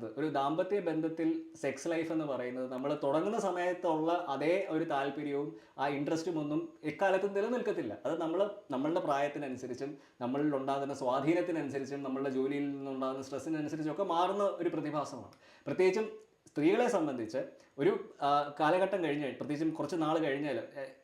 കാലത്ത് ഒരു ദാമ്പത്യ ബന്ധത്തിൽ സെക്സ് ലൈഫ് എന്ന് പറയുന്നത് നമ്മൾ തുടങ്ങുന്ന സമയത്തുള്ള അതേ ഒരു താല്പര്യവും ആ ഇൻട്രസ്റ്റും ഒന്നും എക്കാലത്തും നിലനിൽക്കത്തില്ല. അത് നമ്മൾ നമ്മളുടെ പ്രായത്തിനനുസരിച്ചും നമ്മളിൽ ഉണ്ടാകുന്ന സ്വാധീനത്തിനനുസരിച്ചും നമ്മളുടെ ജോലിയിൽ നിന്നുണ്ടാകുന്ന സ്ട്രെസ്സിനനുസരിച്ചും ഒക്കെ മാറുന്ന ഒരു പ്രതിഭാസമാണ്. പ്രത്യേകിച്ചും സ്ത്രീകളെ സംബന്ധിച്ച് ഒരു കാലഘട്ടം കഴിഞ്ഞ് പ്രത്യേകിച്ചും കുറച്ച് നാൾ കഴിഞ്ഞാൽ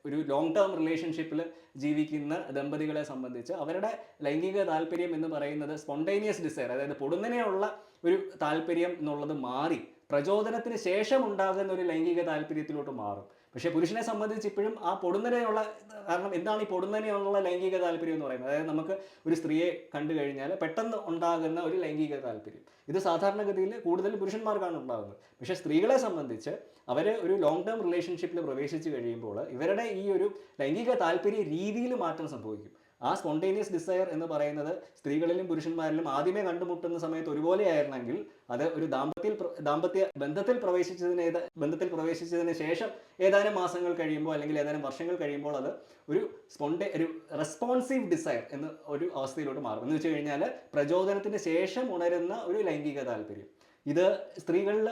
ഒരു ലോങ് ടേം റിലേഷൻഷിപ്പിൽ ജീവിക്കുന്ന ദമ്പതികളെ സംബന്ധിച്ച് അവരുടെ ലൈംഗിക താല്പര്യം എന്ന് പറയുന്നത് സ്പോണ്ടേനിയസ് ഡിസയർ അതായത് പൊടുന്നനെയുള്ള ഒരു താല്പര്യം എന്നുള്ളത് മാറി പ്രചോദനത്തിന് ശേഷം ഉണ്ടാകുന്ന ഒരു ലൈംഗിക താല്പര്യത്തിലോട്ട് മാറും. പക്ഷേ പുരുഷനെ സംബന്ധിച്ച് ഇപ്പോഴും ആ പൊടുന്നനെയുള്ള കാരണം എന്താണ് ഈ പൊടുന്നനെയുള്ള ലൈംഗിക താല്പര്യം എന്ന് പറയുന്നത്? അതായത് നമുക്ക് ഒരു സ്ത്രീയെ കണ്ടു കഴിഞ്ഞാൽ പെട്ടെന്ന് ഉണ്ടാകുന്ന ഒരു ലൈംഗിക താല്പര്യം. ഇത് സാധാരണഗതിയിൽ കൂടുതൽ പുരുഷന്മാർക്കാണ് ഉണ്ടാകുന്നത്. പക്ഷേ സ്ത്രീകളെ സംബന്ധിച്ച് അവർ ഒരു ലോങ് ടേം റിലേഷൻഷിപ്പിൽ പ്രവേശിച്ച് കഴിയുമ്പോൾ ഇവരുടെ ഈ ഒരു ലൈംഗിക താല്പര്യ രീതിയിൽ മാറ്റം സംഭവിക്കും. ആ സ്പോണ്ടേനിയസ് ഡിസയർ എന്ന് പറയുന്നത് സ്ത്രീകളിലും പുരുഷന്മാരിലും ആദ്യമേ കണ്ടുമുട്ടുന്ന സമയത്ത് ഒരുപോലെ ആയിരുന്നെങ്കിൽ അത് ഒരു ദാമ്പത്യ ദാമ്പത്യ ബന്ധത്തിൽ പ്രവേശിച്ചതിന് ബന്ധത്തിൽ പ്രവേശിച്ചതിന് ശേഷം ഏതാനും മാസങ്ങൾ കഴിയുമ്പോൾ അല്ലെങ്കിൽ ഏതാനും വർഷങ്ങൾ കഴിയുമ്പോൾ അത് ഒരു സ്പോണ്ടേ ഒരു റെസ്പോൺസീവ് ഡിസയർ എന്ന ഒരു അവസ്ഥയിലോട്ട് മാറും. എന്ന് വെച്ച് കഴിഞ്ഞാൽ പ്രചോദനത്തിന് ശേഷം ഉണരുന്ന ഒരു ലൈംഗിക താല്പര്യം. ഇത് സ്ത്രീകളിൽ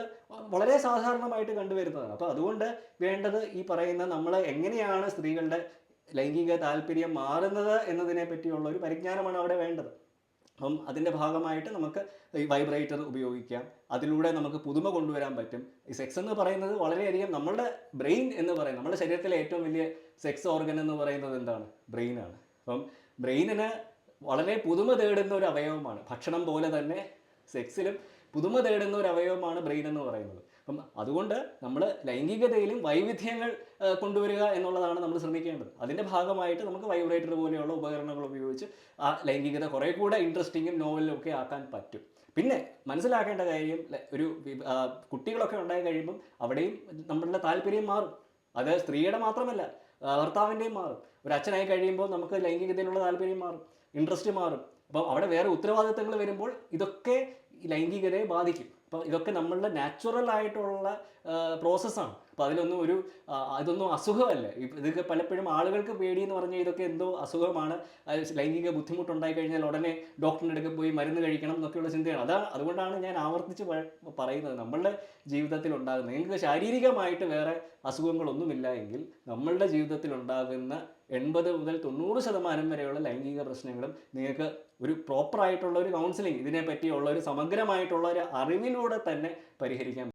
വളരെ സാധാരണമായിട്ട് കണ്ടുവരുന്നതാണ്. അപ്പോൾ അതുകൊണ്ട് വേണ്ടത് ഈ പറയുന്ന നമ്മൾ എങ്ങനെയാണ് സ്ത്രീകളുടെ ലൈംഗിക താല്പര്യം മാറുന്നത് എന്നതിനെ പറ്റിയുള്ള ഒരു പരിജ്ഞാനമാണ് അവിടെ വേണ്ടത്. അപ്പം അതിന്റെ ഭാഗമായിട്ട് നമുക്ക് ഈ വൈബ്രേറ്റർ ഉപയോഗിക്കാം. അതിലൂടെ നമുക്ക് പുതുമ കൊണ്ടുവരാൻ പറ്റും. ഈ സെക്സ് എന്ന് പറയുന്നത് വളരെയധികം നമ്മളുടെ ബ്രെയിൻ എന്ന് പറയുന്നത് നമ്മുടെ ശരീരത്തിലെ ഏറ്റവും വലിയ സെക്സ് ഓർഗൻ എന്ന് പറയുന്നത് എന്താണ്? ബ്രെയിനാണ് അപ്പം ബ്രെയിനിന് വളരെ പുതുമ തേടുന്ന ഒരു അവയവമാണ്. ഭക്ഷണം പോലെ തന്നെ സെക്സിലും പുതുമ തേടുന്ന ഒരു അവയവമാണ് ബ്രെയിൻ എന്ന് പറയുന്നത്. അപ്പം അതുകൊണ്ട് നമ്മൾ ലൈംഗികതയിലും വൈവിധ്യങ്ങൾ കൊണ്ടുവരിക എന്നുള്ളതാണ് നമ്മൾ ശ്രമിക്കേണ്ടത്. അതിന്റെ ഭാഗമായിട്ട് നമുക്ക് വൈബ്രേറ്റർ പോലെയുള്ള ഉപകരണങ്ങൾ ഉപയോഗിച്ച് ആ ലൈംഗികത കുറേ കൂടെ ഇൻട്രസ്റ്റിങ്ങും നോവലും ഒക്കെ ആക്കാൻ പറ്റും. പിന്നെ മനസ്സിലാക്കേണ്ട കാര്യം ഒരു കുട്ടികളൊക്കെ ഉണ്ടായി കഴിയുമ്പം അവിടെയും നമ്മളുടെ താല്പര്യം മാറും. അത് സ്ത്രീയുടെ മാത്രമല്ല ഭർത്താവിന്റെയും മാറും. ഒരു അച്ഛനായി കഴിയുമ്പോൾ നമുക്ക് ലൈംഗികതയിലുള്ള താല്പര്യം മാറും ഇൻട്രസ്റ്റ് മാറും. അപ്പോൾ അവിടെ വേറെ ഉത്തരവാദിത്തങ്ങൾ വരുമ്പോൾ ഇതൊക്കെ ലൈംഗികതയെ ബാധിക്കും. അപ്പോൾ ഇതൊക്കെ നമ്മളുടെ നാച്ചുറൽ ആയിട്ടുള്ള പ്രോസസ്സാണ് അപ്പോൾ അതിലൊന്നും ഒരു അതൊന്നും അസുഖമല്ല. ഇതൊക്കെ പലപ്പോഴും ആളുകൾക്ക് പേടി എന്ന് പറഞ്ഞാൽ ഇതൊക്കെ എന്തോ അസുഖമാണ്. ലൈംഗിക ബുദ്ധിമുട്ടുണ്ടായി കഴിഞ്ഞാൽ ഉടനെ ഡോക്ടറിന്റെ അടുക്കൽ പോയി മരുന്ന് കഴിക്കണം എന്നൊക്കെയുള്ള ചിന്തയാണ്. അതാ അതുകൊണ്ടാണ് ഞാൻ ആവർത്തിച്ച് പറയുന്നത്. നമ്മളുടെ ജീവിതത്തിൽ ഉണ്ടാകുന്ന നിങ്ങൾക്ക് ശാരീരികമായിട്ട് വേറെ അസുഖങ്ങളൊന്നുമില്ല എങ്കിൽ നമ്മളുടെ ജീവിതത്തിൽ ഉണ്ടാകുന്ന എൺപത് മുതൽ തൊണ്ണൂറ് ശതമാനം വരെയുള്ള ലൈംഗിക പ്രശ്നങ്ങളും നിങ്ങൾക്ക് ഒരു പ്രോപ്പറായിട്ടുള്ള ഒരു കൗൺസിലിംഗ് ഇതിനെ പറ്റിയുള്ള ഒരു സമഗ്രമായിട്ടുള്ള ഒരു അറിവിലൂടെ തന്നെ പരിഹരിക്കാൻ